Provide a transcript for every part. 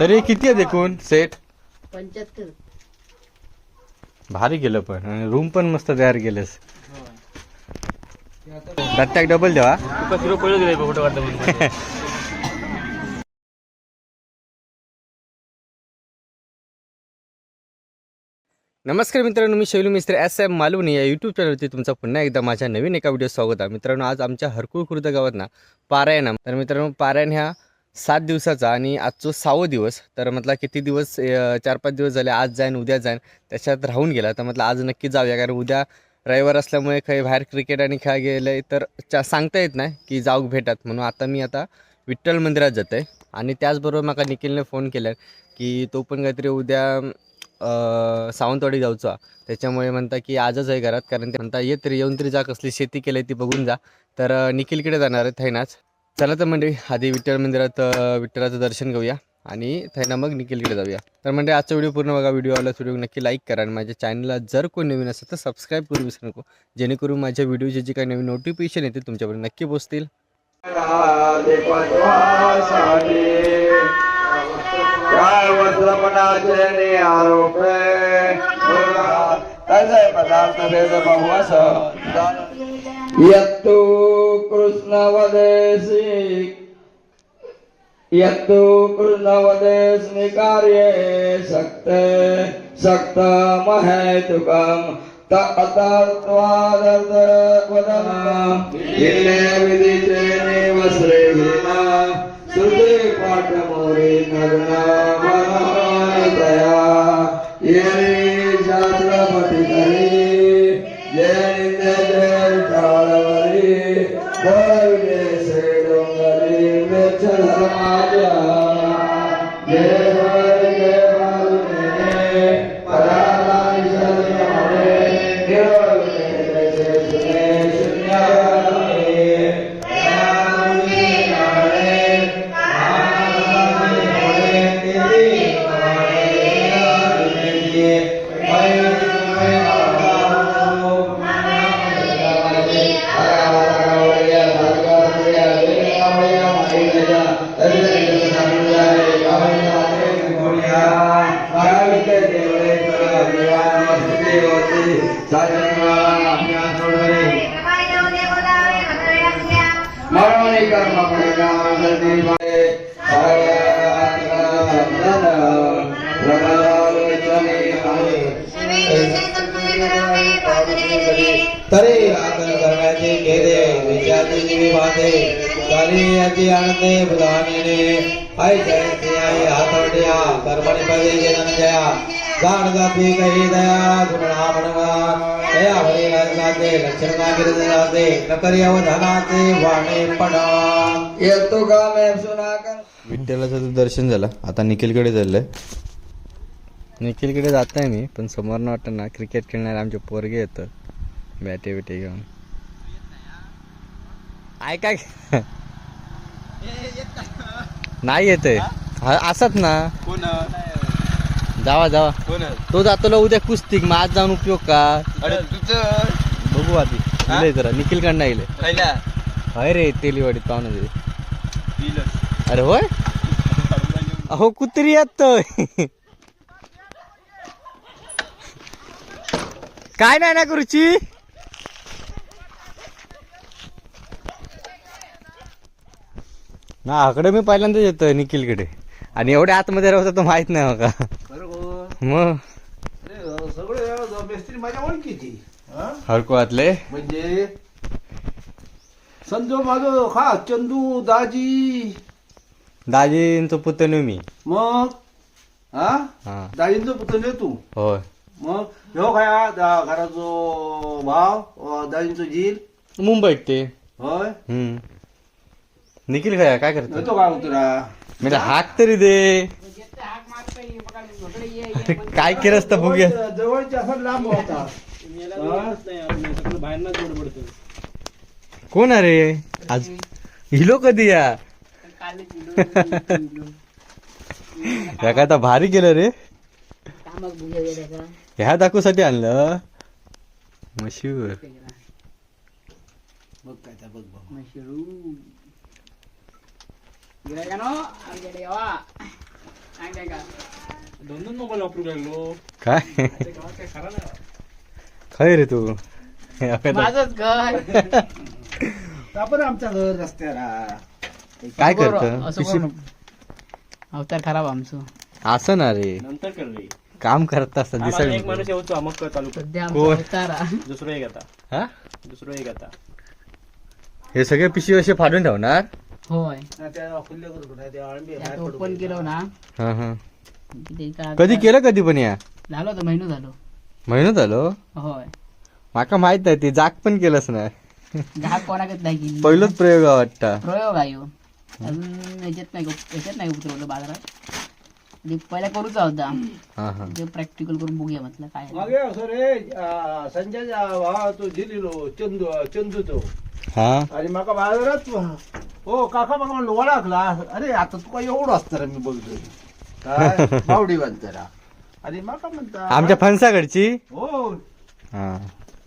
तरी किती आहे एकूण सेट? पंच्याहत्तर. भारी केलं पण. आणि रूम पण मस्त तयार केलंस. दत्ताक डबल द्यावा फोटो काढतो म्हणून. नमस्कार मित्रांनो मी शैलू मिस्त्री एस एम मालवणी या यूट्यूब चॅनलवरती तुमचं पुन्हा एकदा माझ्या नवीन एका व्हिडिओ स्वागत आहे. मित्रांनो आज आमच्या हरकुळ खुर्द गावात ना पारायण. तर मित्रांनो पारायण ह्या सात दिवसाचा आणि आजचो सहावं दिवस तर म्हटलं किती दिवस चार पाच दिवस झाले आज जाईन उद्या जाईन त्याच्यात राहून गेला. तर म्हटलं आज नक्की जाऊया कारण उद्या रविवार असल्यामुळे काही बाहेर क्रिकेट आणि खेळ गेले तर चा सांगता येत नाही की जाऊ भेटत. म्हणून आता मी आता विठ्ठल मंदिरात जात आहे आणि त्याचबरोबर माका निखिलने फोन केला की तो पण काहीतरी उद्या सावंतवाडी जाऊचा. त्याच्यामुळे म्हणता की आजच आहे घरात कारण ते म्हणता ये तरी येऊन तरी जा कसली शेती केली ती बघून जा. तर निखिलकडे जाणार आहे थैनाच. चला तर म्हणजे आधी विठ्ठल मंदिरात विठ्ठलाचं दर्शन घेऊया आणि त्यांना मग निखिलकडे जाऊया. तर म्हणजे आजचा व्हिडिओ पूर्ण बघा. व्हिडिओ आला व्हिडिओ नक्की लाईक करा आणि माझ्या चॅनलला जर कोण नवीन असेल तर सबस्क्राईब करू विसरू नको. जेणेकरून माझ्या व्हिडिओचे जे काही नवीन नोटिफिकेशन येते तुमच्यापर्यंत नक्की पोचतील आरोप पदार्थ यत्तु कृष्णवदेशी यत्तु कृष्ण वदेस्मि कार्ये सक्ते सक्त महेतुकम् त अतत्वादर्थ वदन इन्ने विदिते वस्त्रेहिना श्रुते पाठमोरे नग्न मनोदया धर्माच्या तरी आदर करण्याचे केले विचारते विवादे काली याची आणते बुधानीने आई जयते आई हातवड्या कर्मणी पदे जनजया जाण जाती काही दया गुणा म्हणवा दया हरी अवधानाचे वाणे पडा येतो का मे सुनाकर विठ्ठलाचं तर दर्शन झालं आता निखिलकडे चाललंय निखिलकडे जात नाही मी पण समोर न वाटतं ना क्रिकेट खेळणारे आमचे पोरगे येतं बॅटे बिटे घेऊन काय नाही येत आहे असत ना जावा जावा. तो जातो उद्या कुस्तीक मग आज जाऊन उपयोग का? अरे तुझं बघू आधी. इले जरा निखिल कडनं येईल पहिला. होय रे तेलीवाडीत पाहुणा अरे होय? अहो कुत्री येतोय. काय नाही ना करूची ना आकडे मी पहिल्यांदाच येतोय निखिलकडे. आणि एवढ्या आतमध्ये राहता तो माहीत नाही हो का? मग? सगळे मिस्त्री माझ्या ओळखीची हं? हरकुळातले म्हणजे? संजो माझं खा चंदू दाजी. दाजींचं पुतण्यो मी. मग? हा? हा. दाजींचं पुतणे तू होय. मग? ह्यो काय घराचो भाव दाजींचो जील मुंबईत ते. होय? हम्म. निखिल काय काय करतो येतो का उतरा? म्हणजे हाक तरी दे. काय केलं असतं बघूया जवळच्या असं लांब होता. कोण अरे? आज हिलो कधी या? काय आता भारी केलं रे. ह्या दाखवसाठी आणलं. मशीवर बघ काय त्या बघ बघ मशरूम दोन दोन मोबाईल वापरू लागलो काय? काय खरा ना खय रे तू माझंच घर. आपण आमच्या घर रस्त्याला. काय करत? असं. अवतार खराब आमचं. असं ना रे. नंतर कर रे. काम करत असत आम्हाला एक दिसायला माणूस येऊचो मग चालू कर सध्या कोण? आमचा अवतार. हा. दुसरं एक आता. हा? दुसरं एक आता. हे सगळे पिशवी असे फाडून ठेवणार? होय. ओपन केलं ना. हा हा. का- कधी केलं कधी पण या? झालं होतं महिना झालो. महिना झालो? होय. माका माहीत नाही ते जाग पण केलंच नाही. घाट कोणाकच नाही केली. पहिलंच प्रयोग आहे वाटतं. प्रयोग आहे ह्यो. अजून याच्यात नाही याच्यात नाही उतरवलं बाजारात. ते पहिला करूचा होता. हा हा. ते प्रॅक्टिकल करून बघूया म्हटलं काय आहे. मागे असं रे अं, संजयचा भाव तो दिलेलो चंदू चंदू तो हा. आणि माका बाजारात हो काका माका म्हणलं ओळखला अरे आता तुका एवढं असतं रे मी बघतोय. काय? बावडी बांधताना आणि माका म्हणता? आमच्या फणसाकडची? हो. हा.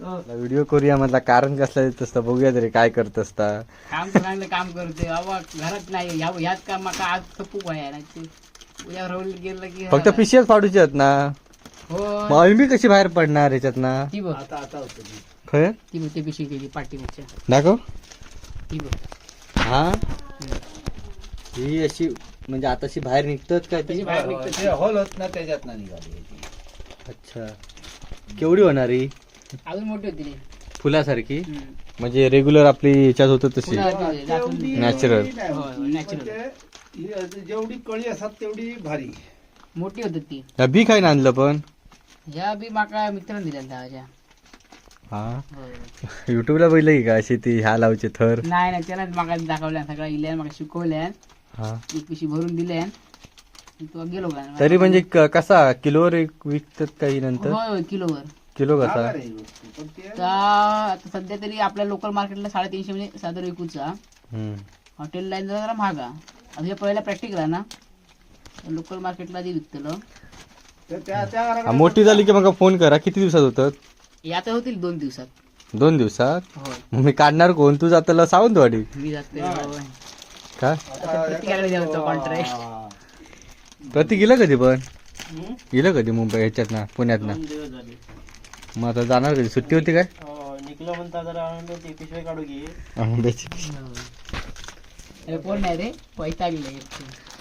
अं, व्हिडिओ करूया म्हटलं कारण कसलं येत असतं बघूया तरी काय करत असता. काम चांगलं काम करते बाबा घरात नाही. ह्या ह्यात काम माका आज ना ते. उद्या रोल गेलं की फक्त पिशव्याच फाडूचे आहेत ना. हो. मग अळमी कशी बाहेर पडणार याच्यात ना? ती बघ. आता आता होतं मी. खय ती बघ ते पिशवी केली पाठीमागच्या. दाखव. ती बघ. हा? ही अशी म्हणजे आताशी बाहेर निघतात का ती? ते हॉल होत ना त्याच्यात ना निघाली अच्छा. केवढी होणार ही? अजून मोठी होती रे फुलासारखी? हम्म. म्हणजे रेग्युलर आपली याच्यात होत तशी? तेवढी Natural. नाही natural. पण ते- ही जेवढी कळी असतात तेवढी भारी. मोठी होती ती. या बी काय आणलं पण? ह्या बी माका मित्रांनी दिल्या हा. युट्यूबला बघितलं की का अशी ती ह्या लावचे थर? नाही नाही त्याला माका दाखवल्या. सगळं इल्या माका शिकवल्या. हा. एक पिशी भरून दिल्या तो गेलो का? तरी म्हणजे क- कसा? किलोवर एक विकतात काही नंतर? होय होय, किलोवर. किलो कसा? ही तर आता सध्या तरी आपल्या लोकल मार्केटला साडेतीनशे म्हणजे साधारण विकूचा. हम्म. हॉटेल लाईन जरा महागा आता हे पहिला प्रॅक्टिकल आहे ना. लोकल मार्केटला जे विकतलं. हा, मोठी झाली की मग फोन करा. किती दिवसात होतात हे आता होतील दोन दिवसात. दोन दिवसात? मग मी काढणार कोण? तू जाताला सावंतवाडी मी जाते का? प्रत्येकाकडे द्यायचं कॉन्ट्रॅक्ट हा. प्रति गेलं कधी पण? गेलं कधी मुंबई ह्याच्यात ना पुण्यात ना दोन दिवस झाले. मग आता जाणार कधी? सुट्टी होती काय? निकलं म्हणता जरा पिशवी काढू घे. आंब्याची कोण नाही रे? पैसा गेले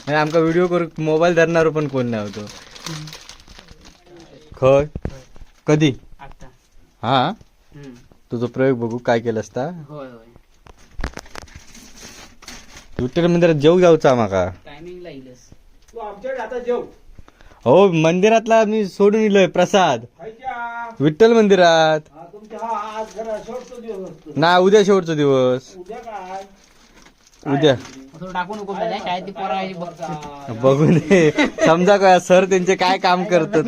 आणि आमका व्हिडिओ करू मोबाईल धरणार पण कोण नाही होतो. खय कधी? हा? हम्म. तुझा प्रयोग बघू काय केलं असता? होय होय. विठ्ठल मंदिरात जेऊ जाऊचा माका टायमिंगला येईलच तू आमच्याकडे आता जेव. हो मंदिरातला मी सोडून इलोय प्रसाद. खायच्या विठ्ठल मंदिरात. हा, तुमच्या हा आज जरा शेवटचा दिवस असतो. ना उद्या शेवटचा दिवस. उद्या काय? उद्या. थोडं टाकू नको काय काय ती पोरा बघ. बघून दे. समजा काय सर त्यांचे काय काम करतात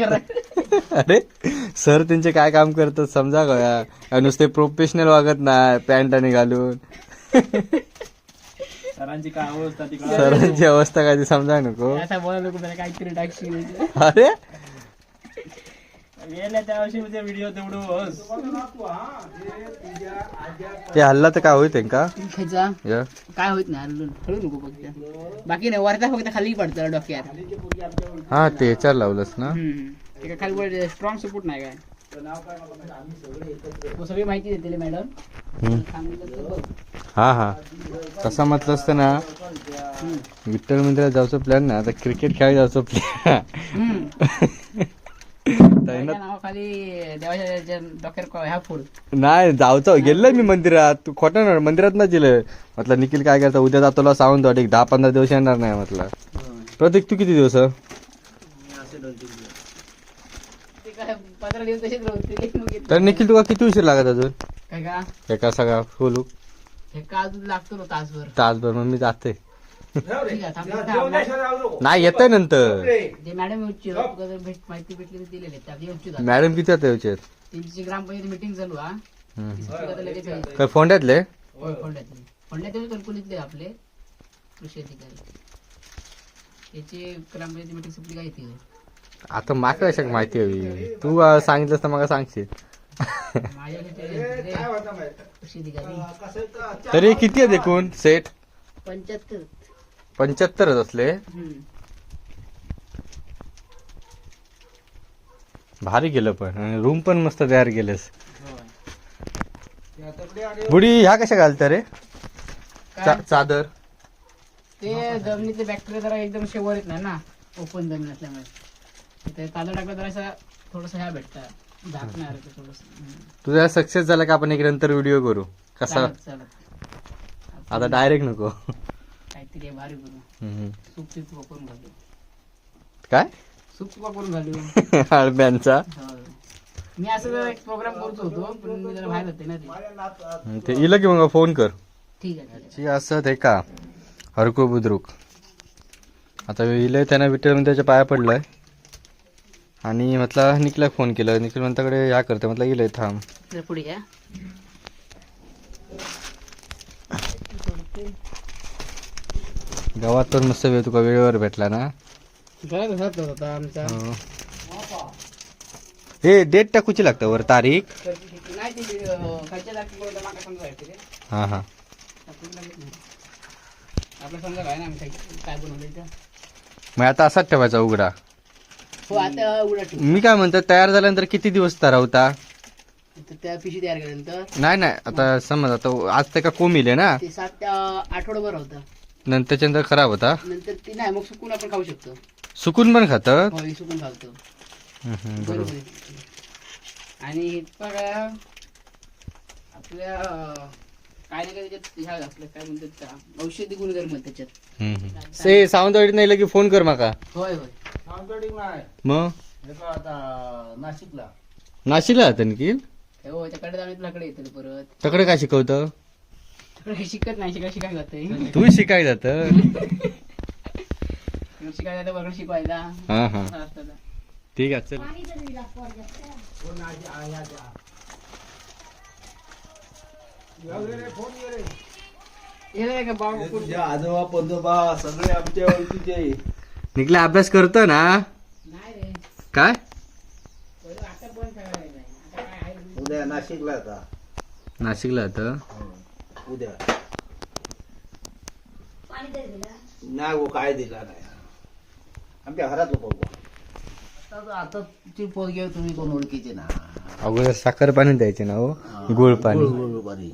अरे सर त्यांचे काय काम करतात समजा काय नुसते प्रोफेशनल वागत नाही पॅन्ट आणि घालून. सरांची काय अवस्था सरांची अवस्था काय ती समजा नको. काहीतरी टाकशील. अरे? ते हल्ला तर काय होईल त्यांका काय होत नाही हलून हलू नको फक्त बाकी नाही वरता फक्त खाली पडतं डोक्यात. हा ते याच्यावर लावलंस ना. ते खाली स्ट्रॉंग सपोर्ट नाही काय? तो सगळी माहिती देते मॅडम. हम्म. सांगितलं तर बघ. हा हा. तसा म्हटलं असतं ना. विठ्ठल मंदिरात जायचं प्लॅन ना आता क्रिकेट खेळायला जायचं प्लॅन हम्म. त्याच्या नावाखाली देवाच्या याच्या डोक्यावर क- ह्या फोड नाही जाऊचं गेलोय मी मंदिरात. तू खोटं ना मंदिरात ना गेलं म्हटलं निखिल काय करता? उद्या जातो सावंत एक दहा पंधरा दिवस येणार नाही म्हटलं. प्रत्येक तू किती दिवस. पंधरा दिवस तसेच राहतील मग येतो. तर निखिल तुला किती उशीर लागत अजून? काय का? एका सगळा खोलू हे का अजून लागतो ना तासभर? तासभर मग मी जाते. ठीक आहे, थांब, थांब. नाही येतंय नंतर. जे मॅडम येऊची भेट माहिती भेटली तर दिलेले त्यात येऊची जात. मॅडम किती आता याच्यात त्यांची ग्रामपंचायत मिटिंग चालू हा. हम्म. लगेच. काय फोंड्यातले होय, फोंड्यातले फोंड्यातले कणकुलीतले आपले? कृषी अधिकारी. याची ग्रामपंचायत मिटिंग संपली काय ती आता माका कशाक माहिती हवी तू सांगितलंस तर मला सांगशील. माझ्या आहे तर- किती आहेत एकूण? सेट? पंच्याहत्तर. पंच्याहत्तरच असले. भारी केलं पण. आणि रूम पण मस्त तयार केलंस. बुडी ह्या कशा घालता रे? चा- चादर. ते जमिनीतले बॅक्टेरिया जरा एकदम शेवर येत नाही ना? ओपन जमीन असल्यामुळे ते तांदूळ टाकलं तर असं थोडस ह्या भेटतं. झाकणार थोडस. तुझा सक्सेस झाला का आपण एक नंतर व्हिडिओ करू? कसा? चालत चालत आता डायरेक्ट नको. काहीतरी हे भारी करू. हम्म. सूप सूप वापरून घालू. काय? सूप वापरून घालू. हो. मी असं जरा एक प्रोग्राम करतो होतो पण मी जरा बाहेर होते ना ते. ते इलं की मग फोन कर. ठीक आहे ठीक आहे. ची असं ते का? हरकू बुद्रुक. आता इले त्यांना विठ्ठल त्याच्या पाया पडलाय. आणि म्हटलं निखिला फोन केला. निखिल म्हणताकडे ह्या करते. म्हटलं इलंय थांब. तर पुढे घ्या गावात पण मस्त वेळ तुका वेळेवर भेटला ना? होता आमचा. हो. हे डेट टाकूची लागतं वर तारीख? तर ती- नाही ती अं, खालच्या दाखवून माका समजा वाटते ते हां हां. टाकून लागत नाही आपलं समजा काय ना आम्ही काय- काय बनवलं इथं? मग आता असाच ठेवायचा उघडा. हो आता मी काय म्हणतो तयार झाल्यानंतर किती दिवस तरवता? तर त्या पिशी तयार केल्यानंतर नाही नाही आता समज आता आज ते का कोंब इले ना? ते सात आठवडाभर होतं. नंतर त्याच्यानंतर खराब होता? नंतर ती नाही मग सुकून आपण खाऊ शकतो. सुकून पण खातात हो हे सुकून घालतो बरोबर. आहे. आणि हे बघा आपल्या अं, काय नाही काय त्याच्यात ह्या आपलं काय म्हणतात त्या औषधी गुणधर्म आहेत त्याच्यात. हम्म, हम्म. से सावंतवाडीत नाही की फोन कर माका. होय होय. नाही मग? हे आता नाशिकला. नाशिकला निखिल हे हो त्याकडे जाऊन तुलाकडे येतं परत. तकडे काय शिकवतं? तिकडे शिकत नाही शिकाय शिकाय जाते तू शिकाय जातं? शिकाय जातं शिकवायला. हा हा. असतं. ठीक आहे चल. हे नाही का बाबा? आजोबा पंजोबा सगळे आमच्या ओळखीचे. निखिला अभ्यास करतो ना? नाही रे. काय? पहिलं आता पण करायला नाही. आता काय आहे? उद्या नाशिकला आता. नाशिकला जातं उद्या. नाही वो काय दिला नाही. आमच्या घरात लोक आता ती पोरगी आहे, तुम्ही कोण ओळखीचे ना? अगोदर साखर पाणी द्यायचे ना हो? गुळ पाणी. बरी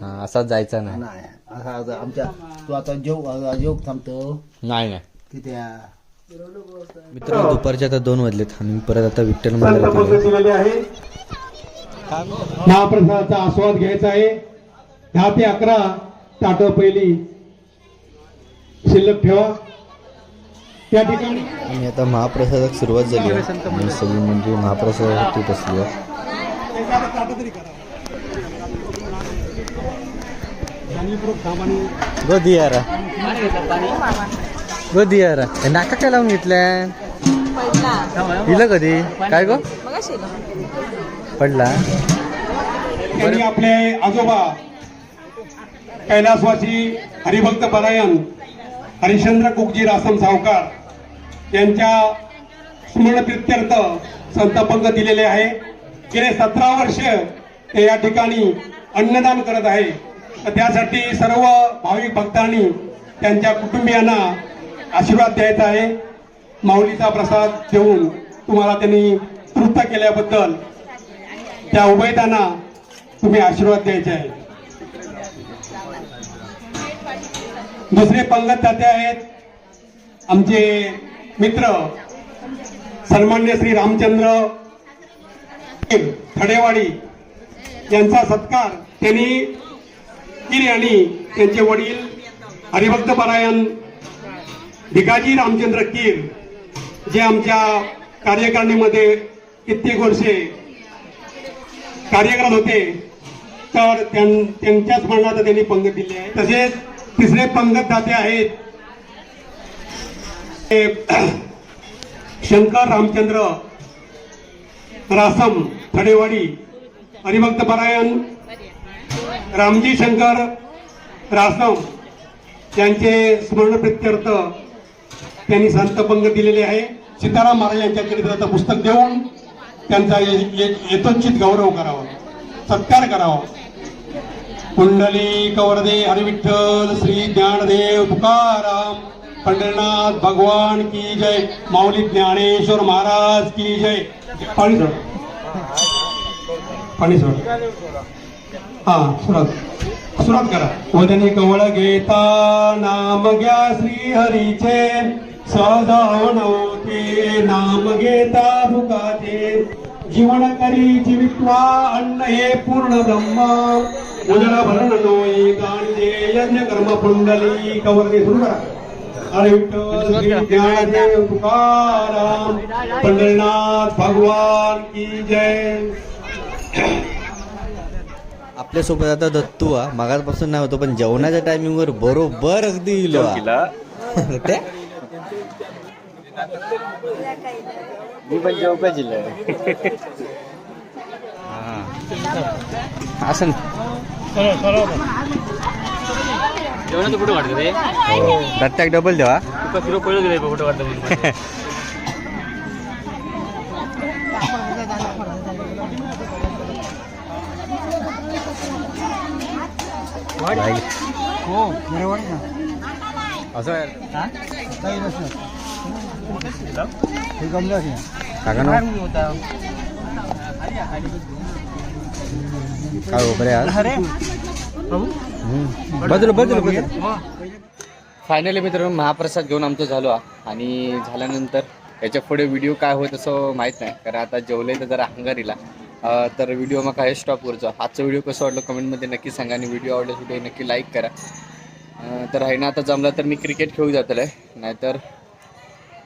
हा असाच जायचा नाही. नाही असा आता आमच्या तू आता जेव जेव थांबतो. नाही नाही. तिथे मित्रांनो दुपारच्या आता दोन वाजलेत. आणि मी परत आता विठ्ठल. दिलेले आहे. महाप्रसादाचा आस्वाद घ्यायचा आहे. दहा ते अकरा ताटं पहिली. शिल्लक ठेवा. त्या ठिकाणी आणि आता महाप्रसादात सुरुवात झाली आहे. सगळी म्हणजे महाप्रसादासाठी बसली आहे. गो दियारा गो दियारा हे नाका काय लावून घेतल्या. दिलं कधी? काय गो? पडला. त्यांनी आपले आजोबा कैलासवासी हरिभक्त परायण हरिश्चंद्र कुकजी रासम सावकार यांच्या स्मरणप्रित्यर्थ संतपंग दिलेले आहे. गेले सतरा वर्ष ते या ठिकाणी अन्नदान करत आहे. तर त्यासाठी सर्व भाविक भक्तांनी त्यांच्या कुटुंबियांना आशीर्वाद द्यायचा आहे. माऊलीचा प्रसाद देऊन तुम्हाला त्यांनी तृप्त केल्याबद्दल त्या उभयताना तुम्ही आशीर्वाद द्यायचे आहे. दुसरे पंगत दाते आहेत. आमचे मित्र सन्मान्य श्री रामचंद्र थडेवाडी यांचा सत्कार त्यांनी गिरी आणि त्यांचे वडील हरिभक्त परायण भिकाजी रामचंद्र कीर जे आमच्या कार्यकारिणीमध्ये कित्येक वर्षे कार्यक्रम होते तर त्यां- त्यांच्या स्मरणार्थ त्यांनी पंगत दिली आहे. तसेच तिसरे पंगत दाते आहेत ते शंकर रामचंद्र रासम थडेवाडी हरिभक्त परायण रामजी शंकर रासम यांचे स्मरणप्रित्यर्थ त्यांनी संतभंग दिलेले आहे. सीताराम महाराज यांच्या चरित्राचं पुस्तक देऊन त्यांचा ये- यथोचित गौरव करावा सत्कार करावा. कुंडली कवरदे हरिविठ्ठल श्री ज्ञानदेव तुकाराम पंढरीनाथ भगवान की जय. माऊली ज्ञानेश्वर महाराज की जय. पाणी सोड. पाणी सोड. हा सुरत सुरत करा. वदनी कवळ घेता नाम घ्या श्री हरीचे सहजावन होते नाम घेता भुकाचे जीवन करी जीवित्वा अन्न हे पूर्ण ब्रह्म. उदर भरण नोई दे यज्ञ कर्म पुंडली कवरने सुरू करा. अरे विठ्ठल श्री ज्ञानदेव तुकाराम पंढरनाथ भगवान की जय. आपल्यासोबत आता दत्तू हा मागासपासून नाही होतो पण जेवणाच्या टायमिंगवर बरोबर अगदी इलो हा. मी पण जेव्हा जिल्हा हा. असं जेवणाचं कुठं वाटतं ते? प्रत्येक डबल देवा तुका किलो पहिलं गेलं कुठं वाटतं बाई. असं ना हो? बरे बाजूला बाजूला फायनली मित्रांनो महाप्रसाद घेऊन आमचं झालो. आणि झाल्यानंतर याच्यापुढे व्हिडिओ काय होत असं माहीत नाही. कारण आता जेवले तर जरा हंगारीला अं, तर व्हिडिओ मग काय स्टॉप करतो आजचा व्हिडिओ कसं वाटलं कमेंटमध्ये नक्की सांगा आणि व्हिडिओ आवडल्यास व्हिडिओ नक्की लाईक करा. अं, तर आहे ना आता जमला तर मी क्रिकेट खेळू जातलं आहे नाहीतर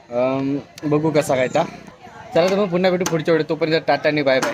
बघू कसा काय ता. चला तर मग पुन्हा भेटू पुढच्या वेळेस तोपर्यंत टाटा आणि बाय बाय